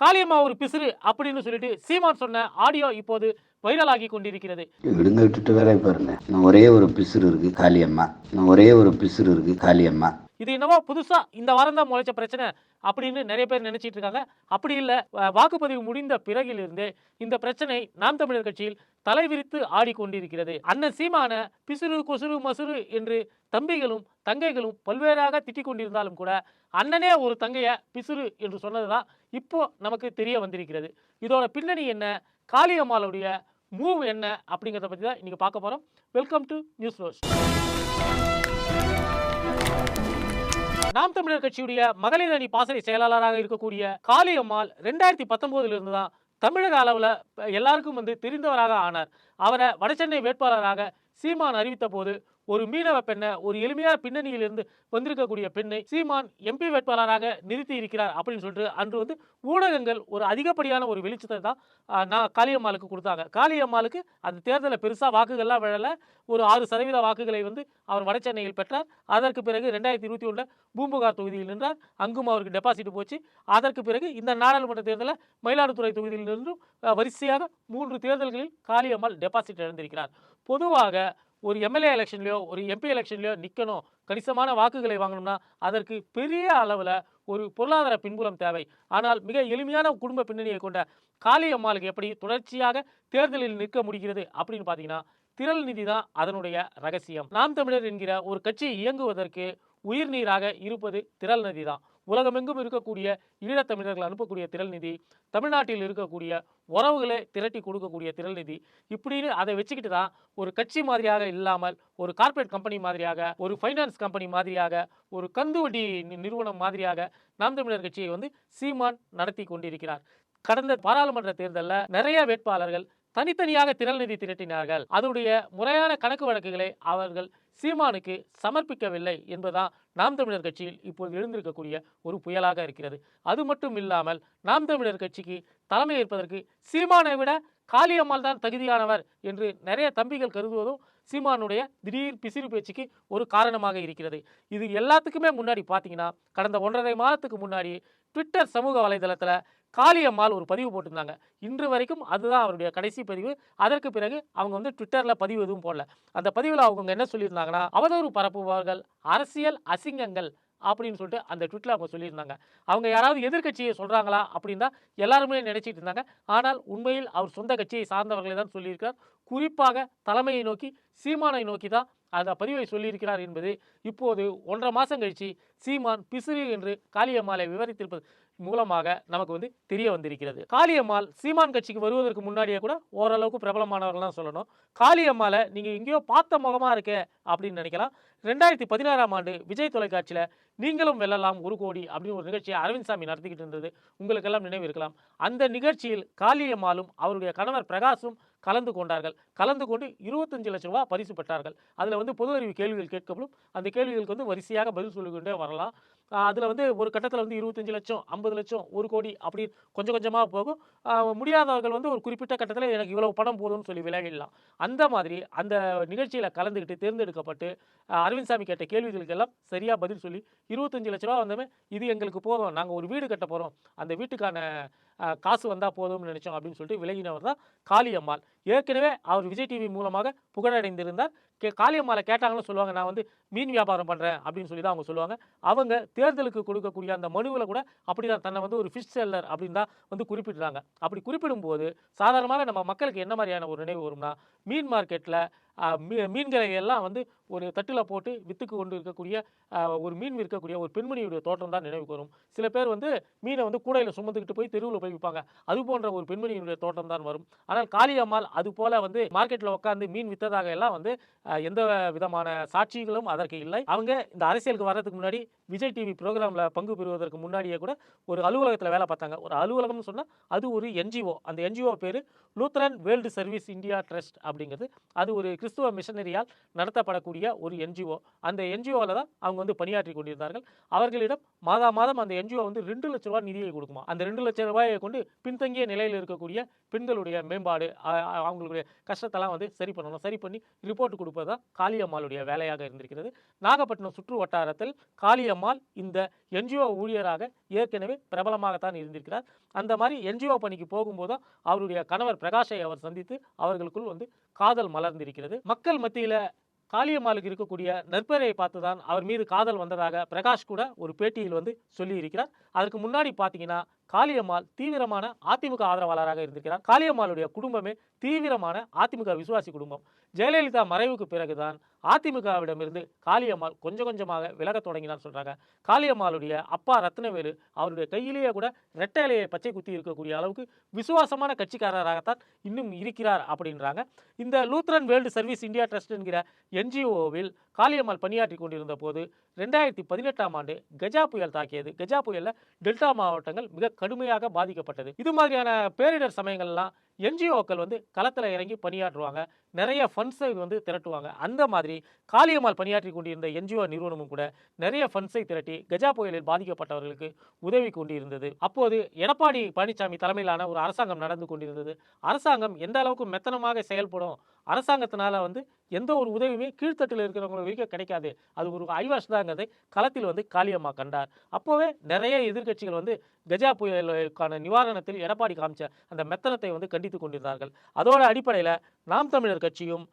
காளியம்மா ஒரு பிசிறு அப்படின்னு சொல்லிட்டு சீமான் சொன்ன ஆடியோ இப்போது வைரலாகி கொண்டிருக்கிறது. விடுங்க விட்டுட்டு வேலையை பாருங்க. நான் ஒரே ஒரு பிசுறு இருக்கு காளியம்மா. நான் ஒரே ஒரு பிசுறு இருக்கு காளியம்மா. இது என்னவோ புதுசா இந்த வாரம் தான் முளைச்ச பிரச்சனை. அப்படின்னு நிறைய பேர் நினைச்சிட்டு இருக்காங்க. அப்படி இல்லை வாக்குப்பதிவு முடிந்த பிறகிலிருந்தே இந்த பிரச்சனை நாம் தமிழர் கட்சியில் தலைவிரித்து ஆடிக்கொண்டிருக்கிறது. அண்ணன் சீமான பிசுறு கொசுறு மசுறு என்று தம்பிகளும் தங்கைகளும் பல்வேறாக திட்டிக் கொண்டிருந்தாலும் கூட அண்ணனே ஒரு தங்கைய பிசுறு என்று சொன்னதுதான் இப்போ நமக்கு தெரிய வந்திருக்கிறது. இதோட பின்னணி என்ன? காளியம்மாளுடைய மூவ் என்ன? அப்படிங்கிறத பற்றி தான் இன்னைக்கு பார்க்க போகிறோம் வெல்கம் டு நியூஸ் ரோஸ் நாம் தமிழர் கட்சியுடைய மகளிர் அணி பாசறை செயலாளராக இருக்கக்கூடிய காளியம்மாள் ரெண்டாயிரத்தி பத்தொன்பதுல இருந்து தான் தமிழக அளவில் எல்லாருக்கும் வந்து தெரிந்தவராக ஆனார். அவரை வடசென்னை வேட்பாளராக சீமான் அறிவித்த போது ஒரு மீனவ பெண்ணை ஒரு எளிமையான பின்னணியிலிருந்து வந்திருக்கக்கூடிய பெண்ணை சீமான் எம்பி வேட்பாளராக நிறுத்தி இருக்கிறார் அப்படின்னு சொல்லிட்டு அன்று வந்து ஊடகங்கள் ஒரு அதிகப்படியான ஒரு வெளிச்சத்தை தான் நான் காளியம்மாளுக்கு கொடுத்தாங்க. காளியம்மாளுக்கு அந்த தேர்தலில் பெருசாக வாக்குகள்லாம் விழல. ஒரு ஆறு சதவீத வாக்குகளை வந்து அவர் வட சென்னையில் பெற்றார். அதற்கு பிறகு ரெண்டாயிரத்தி இருபத்தி ஒன்றில் பூம்புகார் தொகுதியில் நின்றார். அங்கும் அவருக்கு டெபாசிட் போச்சு. அதற்கு பிறகு இந்த நாடாளுமன்ற தேர்தலில் மயிலாடுதுறை தொகுதியில் நின்றும் வரிசையாக மூன்று தேர்தல்களில் காளியம்மாள் டெபாசிட் இழந்திருக்கிறார். பொதுவாக ஒரு எம்எல்ஏ எலெக்ஷன்லையோ ஒரு எம்பி எலெக்ஷன்லையோ நிற்கணும் கணிசமான வாக்குகளை வாங்கணும்னா அதற்கு பெரிய அளவில் ஒரு பொருளாதார பின்புலம் தேவை. ஆனால் மிக எளிமையான குடும்ப பின்னணியை கொண்ட காளியம்மாளுக்கு எப்படி தொடர்ச்சியாக தேர்தலில் நிற்க முடிகிறது அப்படின்னு பார்த்தீங்கன்னா திரள் நிதி தான் அதனுடைய ரகசியம். நாம் தமிழர் என்கிற ஒரு கட்சி இயங்குவதற்கு உயிர்நீராக இருப்பது திரள் நிதி தான். உலகமெங்கும் இருக்கக்கூடிய ஈழத்தமிழர்கள் அனுப்பக்கூடிய திரள் நிதி தமிழ்நாட்டில் இருக்கக்கூடிய உறவுகளை திரட்டி கொடுக்கக்கூடிய திரள் நிதி இப்படின்னு அதை வச்சுக்கிட்டு தான் ஒரு கட்சி மாதிரியாக இல்லாமல் ஒரு கார்ப்பரேட் கம்பெனி மாதிரியாக ஒரு ஃபைனான்ஸ் கம்பெனி மாதிரியாக ஒரு கந்து வட்டி நிறுவனம் மாதிரியாக நாம் தமிழர் கட்சியை வந்து சீமான் நடத்தி கொண்டிருக்கிறார். கடந்த பாராளுமன்ற தேர்தலில் நிறைய வேட்பாளர்கள் தனித்தனியாக திரள் நிதி திரட்டினார்கள். அதனுடைய முறையான கணக்கு வழக்குகளை அவர்கள் சீமானுக்கு சமர்ப்பிக்கவில்லை என்பதுதான் நாம் தமிழர் கட்சியில் இப்போது எழுந்திருக்கக்கூடிய ஒரு புயலாக இருக்கிறது. அது மட்டும் இல்லாமல் நாம் தமிழர் கட்சிக்கு தலைமை ஏற்பதற்கு சீமானை விட காளியம்மாள் தான் தகுதியானவர் என்று நிறைய தம்பிகள் கருதுவதும் சீமானுடைய திடீர் பிசிறு பேச்சுக்கு ஒரு காரணமாக இருக்கிறது. இது எல்லாத்துக்குமே முன்னாடி பார்த்தீங்கன்னா கடந்த ஒன்றரை மாதத்துக்கு முன்னாடி ட்விட்டர் சமூக வலைதளத்தில் காளியம்மாள் ஒரு பதிவு போட்டிருந்தாங்க. இன்று வரைக்கும் அதுதான் அவருடைய கடைசி பதிவு. அதற்கு பிறகு அவங்க வந்து ட்விட்டரில் பதிவு எதுவும் போடல. அந்த பதிவில் அவங்க என்ன சொல்லியிருந்தாங்கன்னா அவதூறு பரப்புபவர்கள் அரசியல் அசிங்கங்கள் அப்படின்னு சொல்லிட்டு அந்த ட்விட்டில் அவங்க சொல்லியிருந்தாங்க. அவங்க யாராவது எதிர்க்கட்சியை சொல்கிறாங்களா அப்படின்னு தான் எல்லாருமே நினச்சிட்டு இருந்தாங்க. ஆனால் உண்மையில் அவர் சொந்த கட்சியை சார்ந்தவர்களை தான் சொல்லியிருக்கார் குறிப்பாக தலைமையை நோக்கி சீமானை நோக்கி தான் அந்த பதிவை சொல்லியிருக்கிறார் என்பது இப்போது ஒன்றரை மாதம் கழிச்சு சீமான் பிசுறு என்று காளியம்மாளை விவரித்திருப்பது. மூலமாக நமக்கு வந்து தெரிய வந்திருக்கிறது. காளியம்மாள் சீமான் கட்சிக்கு வருவதற்கு முன்னாடியே கூட ஓரளவுக்கு பிரபலமானவர்கள்லாம் சொல்லணும். காளியம்மாவை நீங்கள் எங்கேயோ பார்த்த முகமாக இருக்கே அப்படின்னு நினைக்கலாம். ரெண்டாயிரத்தி பதினாறாம் ஆண்டு விஜய் தொலைக்காட்சியில் நீங்களும் வெல்லலாம் ஒரு கோடி அப்படின்னு ஒரு நிகழ்ச்சியை அரவிந்த் சாமி நடத்திக்கிட்டு இருந்தது. உங்களுக்கெல்லாம் நினைவு இருக்கலாம். அந்த நிகழ்ச்சியில் காளியம்மாளும் அவருடைய கணவர் பிரகாஷும் கலந்து கொண்டார்கள். கலந்து கொண்டு இருபத்தஞ்சு லட்சம் ரூபாய் பரிசு பெற்றார்கள். அதில் வந்து பொது அறிவு கேள்விகள் கேட்கப்படும். அந்த கேள்விகளுக்கு வந்து வரிசையாக பதில் சொல்லிக்கொண்டே வரலாம். அதில் வந்து ஒரு கட்டத்தில் வந்து இருபத்தஞ்சு லட்சம் ஐம்பது லட்சம் ஒரு கோடி அப்படி கொஞ்சம் கொஞ்சமாக போகும். முடியாதவர்கள் வந்து ஒரு குறிப்பிட்ட கட்டத்தில் எனக்கு இவ்வளோ பணம் போதும்னு சொல்லி விலகிடலாம். அந்த மாதிரி அந்த நிகழ்ச்சியில் கலந்துக்கிட்டு தேர்ந்தெடுக்கப்பட்டு அரவிந்த் சாமி கேட்ட கேள்விகளுக்கெல்லாம் சரியாக பதில் சொல்லி இருபத்தஞ்சு லட்ச ரூபா வந்தமே இது எங்களுக்கு போதும் நாங்கள் ஒரு வீடு கட்ட போகிறோம் அந்த வீட்டுக்கான காசு வந்தால் போதும்னு நினச்சோம் அப்படின்னு சொல்லிட்டு விலகினவர் தான் காளியம்மாள். ஏற்கனவே அவர் விஜய் டிவி மூலமாக புகழடைந்திருந்தார். கே காளியம்மாளை கேட்டாங்கன்னு சொல்லுவாங்க நான் வந்து மீன் வியாபாரம் பண்ணுறேன் அப்படின்னு சொல்லி தான் அவங்க சொல்லுவாங்க. அவங்க தேர்தலுக்கு கொடுக்கக்கூடிய அந்த மனுவில் கூட அப்படி தான் தன்னை வந்து ஒரு ஃபிஷ் செல்லர் அப்படின்னு தான் வந்து குறிப்பிடுறாங்க. அப்படி குறிப்பிடும்போது சாதாரணமாக நம்ம மக்களுக்கு என்ன மாதிரியான ஒரு நினைவு வரும்னா மீன் மார்க்கெட்டில் மீன்களை எல்லாம் வந்து ஒரு தட்டில் போட்டு வித்துக்கு கொண்டு இருக்கக்கூடிய ஒரு மீன் விற்கக்கூடிய ஒரு பெண்மணியுடைய தோற்றம் தான் நினைவுக்கு வரும் சில பேர் வந்து மீனை வந்து கூடையில் சுமந்துக்கிட்டு போய் தெருவில் போய் விற்பாங்க அது போன்ற ஒரு பெண்மணியினுடைய தோற்றம் தான் வரும். ஆனால் காளியம்மாள் அது போல் வந்து மார்க்கெட்டில் உட்காந்து மீன் விற்றதாக எல்லாம் வந்து எந்த விதமான சாட்சிகளும் அதற்கு இல்லை. அவங்க இந்த அரசியலுக்கு வர்றதுக்கு முன்னாடி விஜய் டிவி ப்ரோக்ராமில் பங்கு பெறுவதற்கு முன்னாடியே கூட ஒரு அலுவலகத்தில் வேலை பார்த்தாங்க. ஒரு அலுவலகம்னு சொன்னால் அது ஒரு என்ஜிஓ. அந்த என்ஜிஓ பேர் Lutheran world service India trust அப்படிங்கிறது. அது ஒரு கிறிஸ்துவ மிஷனரியால் நடத்தப்படக்கூடிய ஒரு என்ஜிஓ அந்த என்ஜிஓவில் தான் அவங்க வந்து பணியாற்றி கொண்டிருந்தார்கள். அவர்களிடம் மாதா மாதம் அந்த என்ஜிஓ வந்து ரெண்டு லட்ச ரூபாய் நிதியை கொடுக்குமா? அந்த ரெண்டு லட்ச ரூபாயை கொண்டு பின்தங்கிய நிலையில் இருக்கக்கூடிய பெண்களுடைய மேம்பாடு அவங்களுடைய கஷ்டத்தெல்லாம் வந்து சரி பண்ணணும். சரி பண்ணி ரிப்போர்ட் கொடுப்பது தான் காளியம்மாளுடைய வேலையாக இருந்திருக்கிறது. நாகப்பட்டினம் சுற்று வட்டாரத்தில் காளியம்மாள் இந்த என்ஜிஓ ஊழியராக ஏற்கனவே பிரபலமாகத்தான் இருந்திருக்கிறார். அந்த மாதிரி என்ஜிஓ பணிக்கு போகும்போதும் அவருடைய கணவர் பிரகாஷை அவர் சந்தித்து அவர்களுக்குள் வந்து காதல் மலர்ந்திருக்கிறது. மக்கள் மத்தியில் காளியம்மாளுக்கு இருக்கக்கூடிய நற்பெயரை பார்த்து தான் அவர் மீது காதல் வந்ததாக பிரகாஷ் கூட ஒரு பேட்டியில் வந்து சொல்லியிருக்கிறார். அதற்கு முன்னாடி பார்த்தீங்கன்னா காளியம்மாள் தீவிரமான அதிமுக ஆதரவாளராக இருந்திருக்கிறார். காளியம்மாளுடைய குடும்பமே தீவிரமான அதிமுக விசுவாசி குடும்பம். ஜெயலலிதா மறைவுக்கு பிறகுதான் அதிமுகவிடமிருந்து காளியம்மாள் கொஞ்சம் கொஞ்சமாக விலகத் தொடங்கினார் சொல்றாங்க. காளியம்மாளுடைய அப்பா ரத்னவேலு அவருடைய கையிலேயே கூட ரெட்டையிலேயே பச்சை குத்தி இருக்கக்கூடிய அளவுக்கு விசுவாசமான கட்சிக்காரராகத்தான் இன்னும் இருக்கிறார் அப்படின்றாங்க. இந்த Lutheran world service India trust என்கிற என்ஜிஓவில் காளியம்மாள் பணியாற்றி கொண்டிருந்த போது ரெண்டாயிரத்தி பதினெட்டாம் ஆண்டு கஜா புயல் தாக்கியது. கஜா புயலில் டெல்டா மாவட்டங்கள் மிக கடுமையாக பாதிக்கப்பட்டது. இது மாதிரியான பேரிடர் சமயங்கள்லாம் என்ஜிஓக்கள் வந்து களத்தில் இறங்கி பணியாற்றுவாங்க. நிறைய ஃபண்ட்ஸை வந்து திரட்டுவாங்க. அந்த மாதிரி காளியம்மாள் பணியாற்றி கொண்டிருந்த என்ஜிஓ நிறுவனமும் கூட நிறைய ஃபண்ட்ஸை திரட்டி கஜா புயலில் பாதிக்கப்பட்டவர்களுக்கு உதவி கொண்டிருந்தது. அப்போது எடப்பாடி பழனிசாமி தலைமையிலான ஒரு அரசாங்கம் நடந்து கொண்டிருந்தது. அரசாங்கம் எந்த அளவுக்கு மெத்தனமாக செயல்படும் அரசாங்கத்தினால வந்து எந்த ஒரு உதவியுமே கீழ்த்தட்டில் இருக்கிறவங்க வரைக்கும் கிடைக்காது. அது ஒரு ஐவாஷ் தாங்கிறதை களத்தில் வந்து காளியம்மா கண்டார். அப்போவே நிறைய எதிர்க்கட்சிகள் வந்து கஜா புயலுக்கான நிவாரணத்தில் எடப்பாடி காமிச்ச அந்த மெத்தனத்தை வந்து கண்டித்து கொண்டிருந்தார்கள். அதோட அடிப்படையில் நாம் தமிழர் கட்சியும்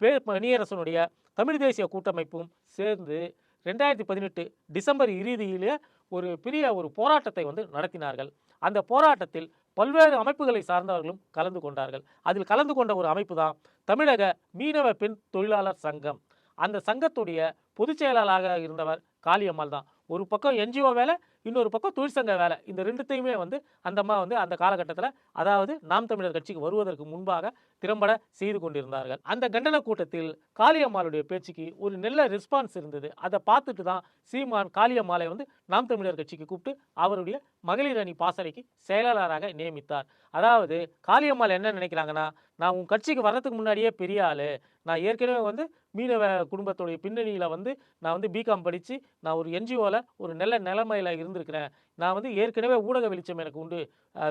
பே மணியரசனுடைய தமிழ் தேசிய கூட்டமைப்பும் சேர்ந்து ரெண்டாயிரத்தி பதினெட்டு டிசம்பர் இறுதியிலே ஒரு பெரிய ஒரு போராட்டத்தை வந்து நடத்தினார்கள். அந்த போராட்டத்தில் பல்வேறு அமைப்புகளை சார்ந்தவர்களும் கலந்து கொண்டார்கள். அதில் கலந்து கொண்ட ஒரு அமைப்பு தான் தமிழக மீனவ பெண் தொழிலாளர் சங்கம். அந்த சங்கத்துடைய பொதுச் செயலாளராக இருந்தவர் காளியம்மாள் தான். ஒரு பக்கம் என்ஜிஓ வேலை இன்னொரு பக்கம் தொழிற்சங்க வேலை. இந்த ரெண்டுத்தையுமே வந்து அந்த அம்மா வந்து அந்த காலகட்டத்தில் அதாவது நாம் தமிழர் கட்சிக்கு வருவதற்கு முன்பாக திறம்பட செய்து கொண்டிருந்தார்கள். அந்த கண்டன கூட்டத்தில் காளியம்மாளுடைய பேச்சுக்கு ஒரு நல்ல ரெஸ்பான்ஸ் இருந்தது. அதை பார்த்துட்டு தான் சீமான் காளியம்மாளை வந்து நாம் தமிழர் கட்சிக்கு கூப்பிட்டு அவருடைய மகளிர் அணி பாசறைக்கு செயலாளராக நியமித்தார். அதாவது காளியம்மாள் என்ன நினைக்கிறாங்கன்னா நான் உன் கட்சிக்கு வர்றதுக்கு முன்னாடியே பெரிய ஆள். நான் ஏற்கனவே வந்து மீனவ குடும்பத்துடைய பின்னணியில் வந்து நான் வந்து பிகாம் படித்து நான் ஒரு என்ஜிஓவில் ஒரு நல்ல நிலைமையில் இருந்திருக்கிறேன். நான் வந்து ஏற்கனவே ஊடக வெளிச்சம் எனக்கு உண்டு.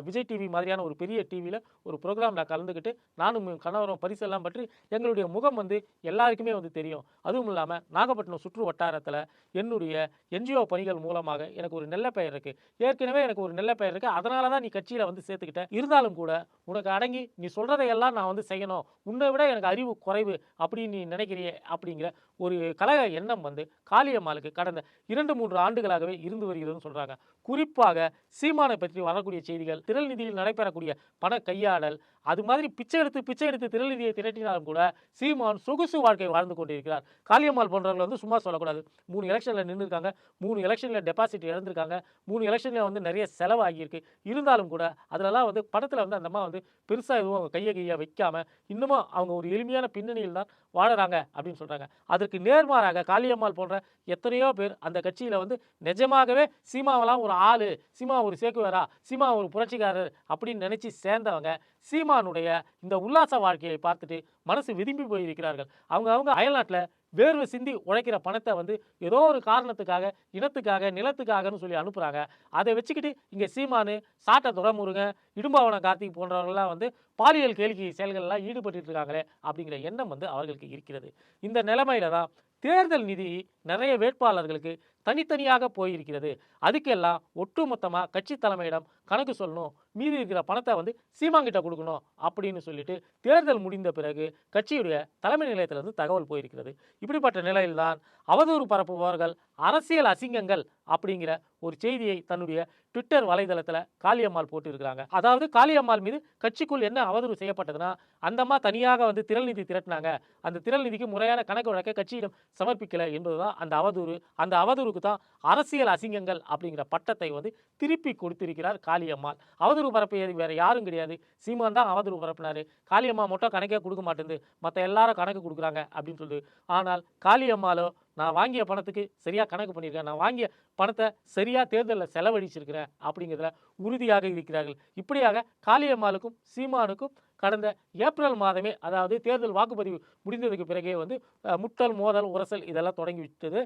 விஜய் டிவி மாதிரியான ஒரு பெரிய டிவியில் ஒரு ப்ரோக்ராம் நான் கலந்துக்கிட்டு நானும் கணவரும் பரிசெல்லாம் பற்றி எங்களுடைய முகம் வந்து எல்லாருக்குமே வந்து தெரியும். அதுவும் இல்லாமல் நாகப்பட்டினம் சுற்று வட்டாரத்தில் என்னுடைய என்ஜிஓ பணிகள் மூலமாக எனக்கு ஒரு நல்ல பெயர் இருக்குது ஏற்கனவே எனக்கு ஒரு நல்ல பெயர் இருக்குது அதனால தான் நீ கட்சியில் வந்து சேர்த்துக்கிட்டேன் இருந்தாலும் கூட உனக்கு அடங்கி நீ சொல்கிறதையெல்லாம் நான் வந்து செய்யணும். உன்னை விட எனக்கு அறிவு குறைவு அப்படின்னு நீ நினைக்கிறியே அப்படிங்கிற ஒரு கலக எண்ணம் வந்து காளியம்மாளுக்கு கடந்த இரண்டு மூன்று ஆண்டுகளாகவே இருந்து வருகிறதுன்னு சொல்கிறாங்க குறிப்பாக சீமானை பற்றி வரக்கூடிய செய்திகள் திரள் நிதியில் நடைபெறக்கூடிய பண கையாடல் அது மாதிரி பிச்சை எடுத்து பிச்சை எடுத்து திரளிதியை திரட்டினாலும் கூட சீமான் சொகுசு வாழ்க்கை வாழ்ந்து கொண்டிருக்கிறார். காளியம்மாள் போன்றவர்கள் வந்து சும்மா சொல்லக்கூடாது. மூணு எலெக்ஷனில் நின்றுருக்காங்க மூணு எலெக்ஷனில் டெபாசிட் இழந்திருக்காங்க. மூணு எலெக்ஷனில் வந்து நிறைய செலவாகியிருக்கு. இருந்தாலும் கூட அதிலலாம் வந்து படத்தில் வந்து அந்த அம்மா வந்து பெருசாக எதுவும் அவங்க கையை கையை வைக்காமல் இன்னமும் அவங்க ஒரு எளிமையான பின்னணியில் தான் வாழறாங்க அப்படின்னு சொல்கிறாங்க அதற்கு நேர்மாறாக காளியம்மாள் போன்ற எத்தனையோ பேர் அந்த கட்சியில் வந்து நிஜமாகவே சீமாவெல்லாம் ஒரு ஆள் சீமா ஒரு சேக்குவாரா சீமா ஒரு புரட்சிக்காரர் அப்படின்னு நினச்சி சேர்ந்தவங்க. சீமானுடைய இந்த உல்லாச வாழ்க்கையை பார்த்துட்டு மனசு விரும்பி போயிருக்கிறார்கள். அவங்க அவங்க அயல்நாட்டில் வேர்வை சிந்தி உழைக்கிற பணத்தை வந்து ஏதோ ஒரு காரணத்துக்காக இனத்துக்காக நிலத்துக்காகன்னு சொல்லி அனுப்புகிறாங்க அதை வச்சுக்கிட்டு இங்கே சீமானு சாட்டை துறமுருங்க இடும்பாவன கார்த்திக் போன்றவர்கள்லாம் வந்து பாலியல் கேளிக்கை செயல்கள்லாம் ஈடுபட்டு இருக்காங்களே அப்படிங்கிற எண்ணம் வந்து அவர்களுக்கு இருக்கிறது. இந்த நிலைமையில தான் தேர்தல் நிதி நிறைய வேட்பாளர்களுக்கு தனித்தனியாக போயிருக்கிறது. அதுக்கெல்லாம் ஒட்டுமொத்தமாக கட்சி தலைமையிடம் கணக்கு சொல்லணும். மீதி இருக்கிற பணத்தை வந்து சீமாங்கிட்ட கொடுக்கணும் அப்படின்னு சொல்லிட்டு தேர்தல் முடிந்த பிறகு கட்சியுடைய தலைமை நிலையத்திலிருந்து தகவல் போயிருக்கிறது. இப்படிப்பட்ட நிலையில்தான் அவதூறு பரப்புபவர்கள் அரசியல் அசிங்கங்கள் அப்படிங்கிற ஒரு செய்தியை தன்னுடைய ட்விட்டர் வலைதளத்தில் காளியம்மாள் போட்டிருக்கிறாங்க. அதாவது காளியம்மாள் மீது கட்சிக்குள் என்ன அவதூறு செய்யப்பட்டதுன்னா அந்தம்மா தனியாக வந்து திரள் நிதி திரட்டினாங்க. அந்த திரள் நிதிக்கு முறையான கணக்கு வழக்கை கட்சியிடம் சமர்ப்பிக்கலை என்பதுதான் அந்த அவதூறு. அந்த அவதூறு அவருக்கு தான் அரசியல் அசிங்கங்கள் அப்படிங்கிற பட்டத்தை வந்து திருப்பி கொடுத்திருக்கிறார் காளியம்மாள். அவதூறு பரப்பியது வேறு யாரும் கிடையாது. சீமான் தான் அவதூறு பரப்பினார். காளியம்மா மட்டும் கணக்கே கொடுக்க மாட்டேங்குது. மற்ற எல்லாரும் கணக்கு கொடுக்குறாங்க அப்படின்னு சொல்லுது ஆனால் காளியம்மாளோ நான் வாங்கிய பணத்துக்கு சரியாக கணக்கு பண்ணியிருக்கேன். நான் வாங்கிய பணத்தை சரியாக தேர்தலில் செலவழிச்சிருக்கிறேன் அப்படிங்கிறதுல உறுதியாக இருக்கிறார்கள். இப்படியாக காளியம்மாளுக்கும் சீமானுக்கும் கடந்த ஏப்ரல் மாதமே அதாவது தேர்தல் வாக்குப்பதிவு முடிந்ததுக்கு பிறகே வந்து முட்டல் மோதல் உரசல் இதெல்லாம் தொடங்கி விட்டது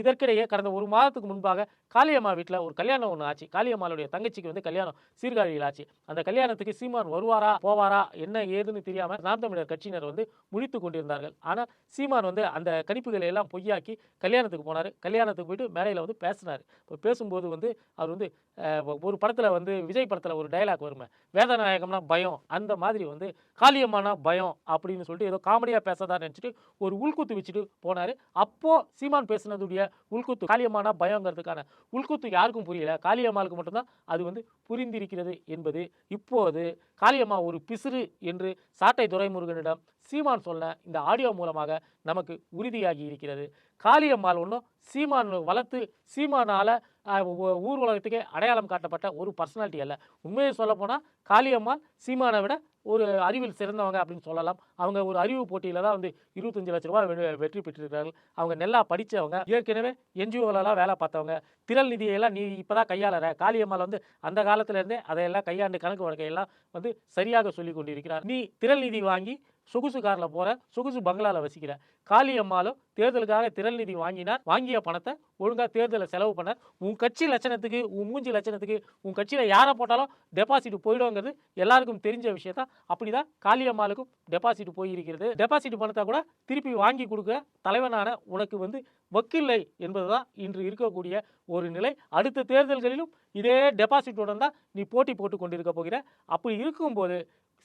இதற்கிடையே கடந்த ஒரு மாதத்துக்கு முன்பாக காளியம்மா வீட்டில் ஒரு கல்யாணம் ஒன்று ஆச்சு. காளியம்மாளுடைய தங்கச்சிக்கு வந்து கல்யாணம் சீர்காழியில் ஆச்சு. அந்த கல்யாணத்துக்கு சீமான் வருவாரா போவாரா என்ன ஏதுன்னு தெரியாமல் நாம் தமிழர் கட்சியினர் வந்து முடித்து கொண்டிருந்தார்கள். ஆனால் சீமான் வந்து அந்த கணிப்புகளை எல்லாம் பொய்யாக்கி கல்யாணத்துக்கு போனார். கல்யாணத்துக்கு போயிட்டு மேடையில் வந்து பேசினார். இப்போ பேசும்போது வந்து அவர் வந்து ஒரு படத்தில் வந்து விஜய் படத்தில் ஒரு டயலாக் வருமே வேதநாயகம்னா பயம் அந்த மாதிரி வந்து காளியம்மானா பயம் அப்படின்னு சொல்லிட்டு ஏதோ காமெடியாக பேசதான் நினச்சிட்டு ஒரு உள்குத்து வச்சுட்டு போனார். அப்போது சீமான் பேசினதுடைய உள்குத்து காளியம்மானா பயங்கிறதுக்கான உள்குத்து யாருக்கும் புரியல. காளியம்மாளுக்கு மட்டும்தான் அது வந்து புரிந்திருக்கிறது என்பது. இப்போது காளியம்மா ஒரு பிசிறு என்று சாட்டை துரைமுருகனிடம் சீமான் சொன்ன இந்த ஆடியோ மூலமாக நமக்கு உறுதியாகி இருக்கிறது. காளியம்மாள் ஒன்றும் சீமான் வளர்த்து சீமானால் ஊர் உலகத்துக்கே அடையாளம் காட்டப்பட்ட ஒரு பர்சனாலிட்டி அல்ல. உண்மையை சொல்லப்போனால் காளியம்மாள் சீமானை விட ஒரு அறிவில் சிறந்தவங்க அப்படின்னு சொல்லலாம். அவங்க ஒரு அறிவு போட்டியில் தான் வந்து இருபத்தஞ்சு லட்ச ரூபா வெ- வெற்றி பெற்றிருக்கிறார்கள். அவங்க நல்லா படித்தவங்க ஏற்கனவே என்ஜிஓலலாம் வேலை பார்த்தவங்க. திரள் நிதியெல்லாம் நீ இப்போ தான் கையாளற. காளியம்மாள் வந்து அந்த காலத்திலேருந்தே அதையெல்லாம் கையாண்டு கணக்கு வழக்கையெல்லாம் வந்து சரியாக சொல்லி கொண்டிருக்கிறார். நீ திரள் நிதி வாங்கி சொகுசு காரில் போகிற சொகுசு பங்களாவில் வசிக்கிற. காளியம்மாளும் தேர்தலுக்காக திரள் நிதி வாங்கினார். வாங்கிய பணத்தை ஒழுங்காக தேர்தலில் செலவு பண்ணார். உன் கட்சி லட்சணத்துக்கு உன் மூஞ்சி லட்சணத்துக்கு உன் கட்சியில் யாரை போட்டாலும் டெபாசிட் போயிடுங்கிறது எல்லாருக்கும் தெரிஞ்ச விஷயம் அப்படி தான் காளியம்மாளுக்கும் டெபாசிட் போயிருக்கிறது. டெபாசிட் பணத்தை கூட திருப்பி வாங்கி கொடுக்க தலைவனான உனக்கு வந்து வக்கில்லை என்பதுதான் இன்று இருக்கக்கூடிய ஒரு நிலை. அடுத்த தேர்தல்களிலும் இதே டெபாசிட்டுடன் தான் நீ போட்டி போட்டு கொண்டிருக்க போகிற. அப்படி இருக்கும்போது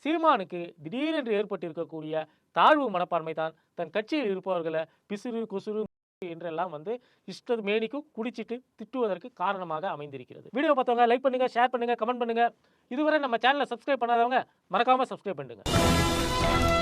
சீமானுக்கு திடீரென்று ஏற்பட்டு இருக்கக்கூடிய தாழ்வு மனப்பான்மை தான் தன் கட்சியில் இருப்பவர்களை பிசுறு குசுறு என்றெல்லாம் வந்து இஷ்ட மேனிக்கும் குடிச்சிட்டு திட்டுவதற்கு காரணமாக அமைந்திருக்கிறது. வீடியோ பார்த்தவங்க லைக் பண்ணுங்க ஷேர் பண்ணுங்க கமெண்ட் பண்ணுங்க. இதுவரை நம்ம சேனலை சப்ஸ்கிரைப் பண்ணாதவங்க மறக்காம சப்ஸ்கிரைப் பண்ணுங்க